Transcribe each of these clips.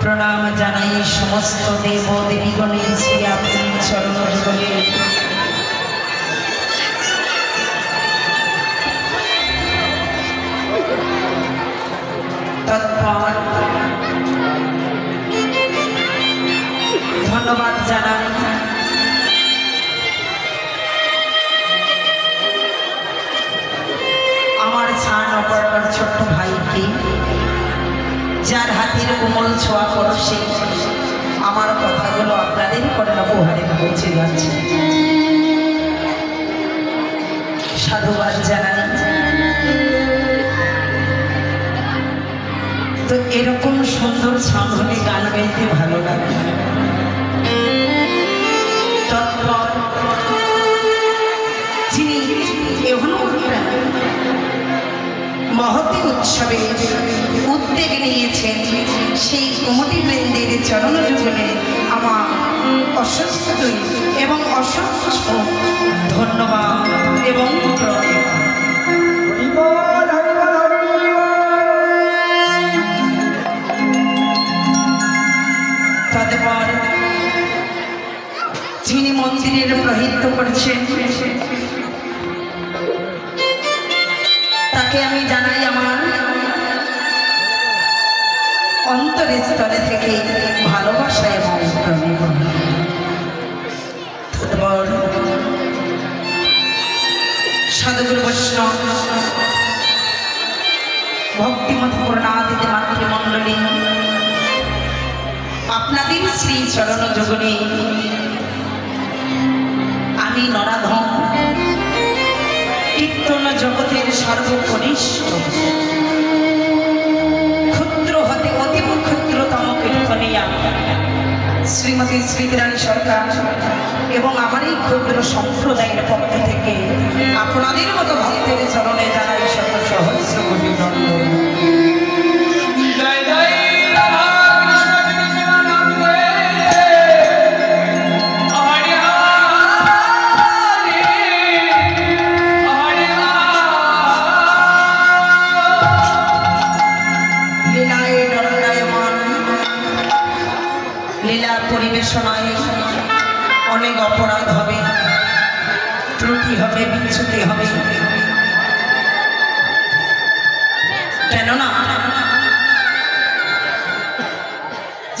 প্রণাম জানাই সমস্ত দেব দেবীগণের শ্রী আপনি চরণ তৎপর। ধন্যবাদ জানাই পৌঁছে যাচ্ছে সাধুবাদ জানাই তো এরকম সুন্দর সামনে গান গাইতে ভালো লাগে। তৎপর যিনি এখনও মহতি উৎসবে উদ্যোগ নিয়েছেন, সেই কমিটি বৃন্দের চরণ যুগলে আমার অসুস্থ এবং অসংখ্য ধন্যবাদ এবং তৎপর যিনি মন্দিরের প্রহিত করছেন অন্তরের স্তরে থেকে ভালোবাসা এবং ভক্তিমত পূর্ণাদিতে আপনাদের শ্রী চরণ যোগনে, আমি নরাধম, কীর্তন জগতের সর্বকনিষ্ঠ। শ্রীমতী স্মৃতিরানী সরকার এবং আমার এই ক্ষুদ্র সম্প্রদায়ের পক্ষ থেকে আপনাদের মতো ভক্তের চরণে জানাই শত সহস্র কোটি ত্রুটি হবে বিচ্ছুতি হবে? কেননা,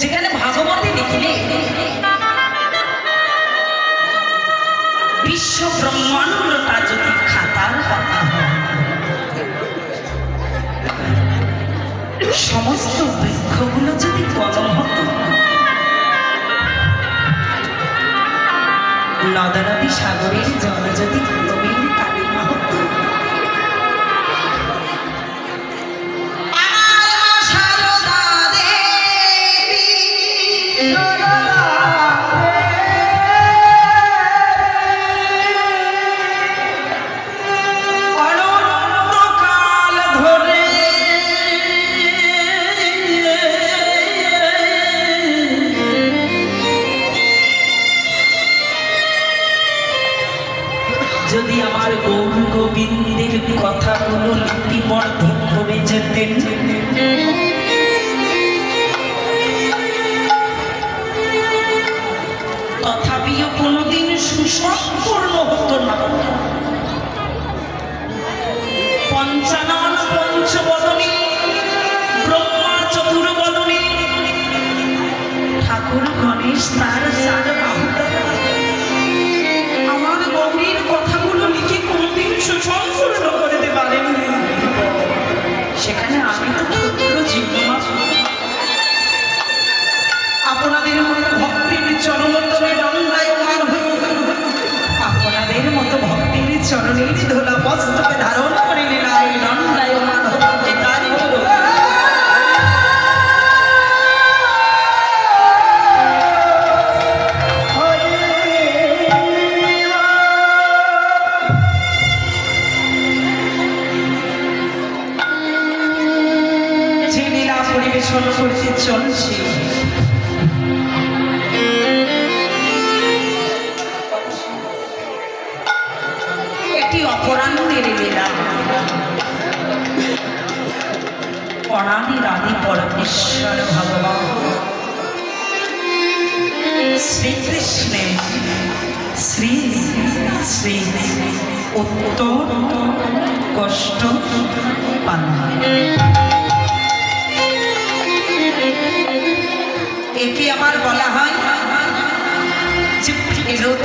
যেখানে ভাগবতী লিখলে, বিশ্ব ব্রহ্মাণ্ডটা যদি খাতার কথা সমস্ত বৃক্ষগুলো যদি কলম হতো নদা নদী সাগরের জল এটি অপরাহ্নের লীলা অনাদির আদি পরমেশ্বর ভগবান। শ্রীকৃষ্ণের শ্রী শ্রী উত্তর কষ্ট পান। একে আমার বলা হয় যে ফেরত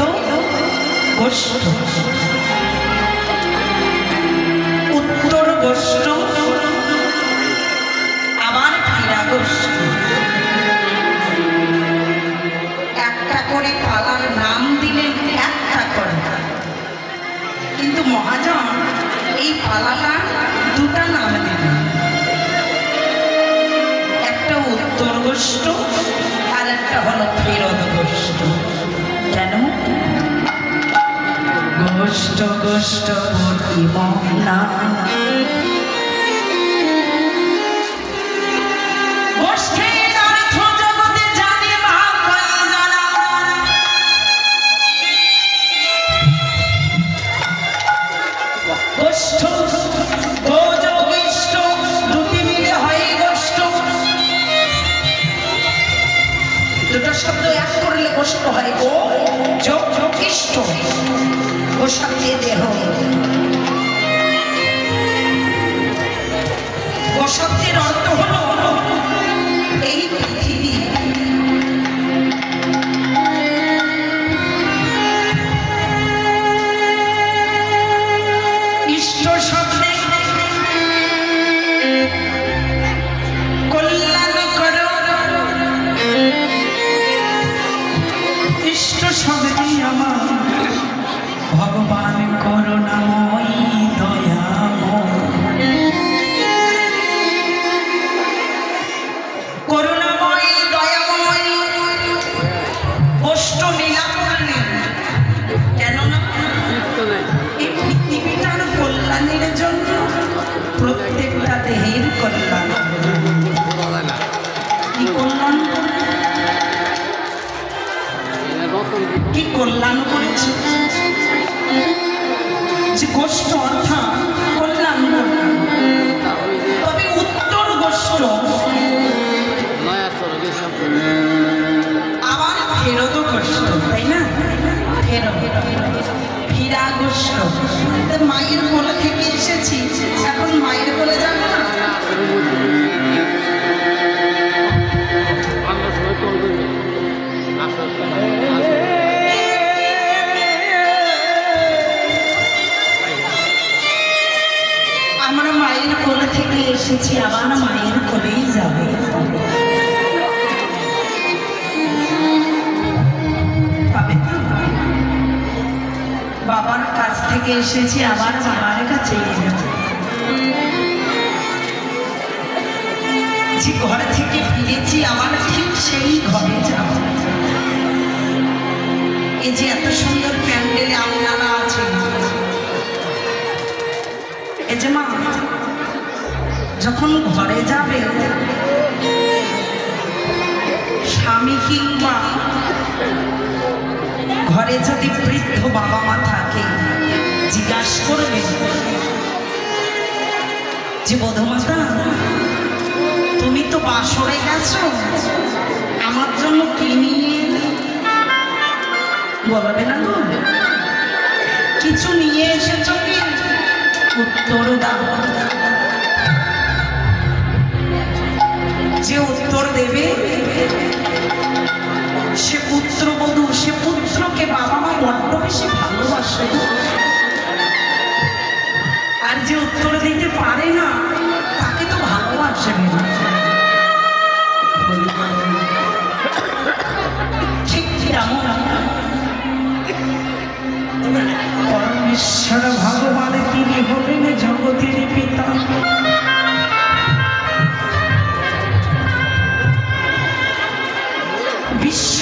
গোষ্ঠ মহাজন, এই পালাটা দুটা নাম দিলেন। একটা উত্তর গোষ্ঠ আর একটা হলো ফেরত গোষ্ঠ কেন? গোষ্ঠ গোষ্ঠ মহনা ও শব্দে দেহ এসেছি, আবার মায়ের কোলেই যাবে। বাবার কাছ থেকে এসেছি, আবার বাবার কাছে যে ঘর থেকে ফিরেছি আমার ঠিক সেই ঘরে যাব। এই যে এত সুন্দর যখন ঘরে যাবে, স্বামী কিংবা ঘরে যদি বৃদ্ধ বাবা মা থাকে, জিজ্ঞাসা করবে, যে বোধমাতা, তুমি তো বাসরে গেছো, আমার জন্য কি নিয়ে বলবে না কিছু নিয়ে এসেছ কি? উত্তর দাও। যে উত্তর দেবে, সে পুত্র পুত্রবধূ সে পুত্রকে বাবা মা বড্ড বেশি ভালোবাসে। আর যে উত্তর দিতে পারে না, তাকে তো ভালোবাসবে না। ঠিক পরমেশ্বর ভগবান, তিনি হলেন জগতের পিতা।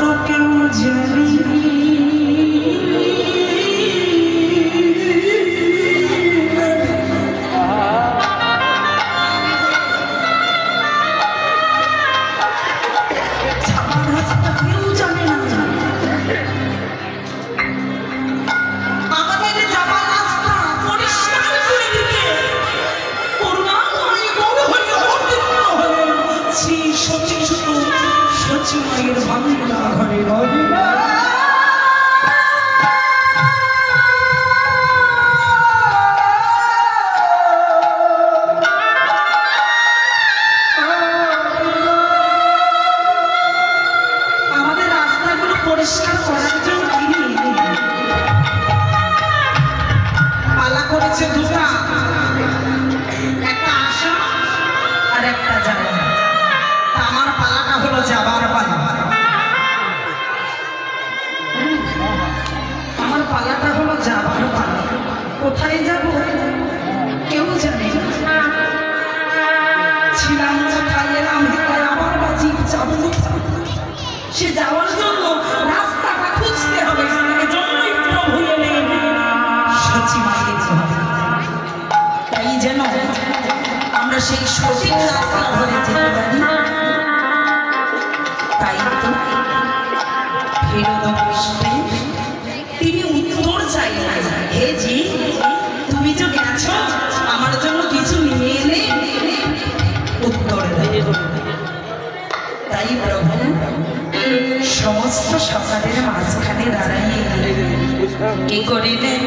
tanto que eu odiaria ఈ రోజు সে যাওয়ার জন্য রাস্তাটা খুঁজতে হবে। জন্যই প্রভু এলেন সচিবাকে তাই যেন আমরা সেই সঠিক রাস্তা ধরে যেতে পারি। সকালের মাঝখানে দাঁড়াইয়ে কি করিলেন?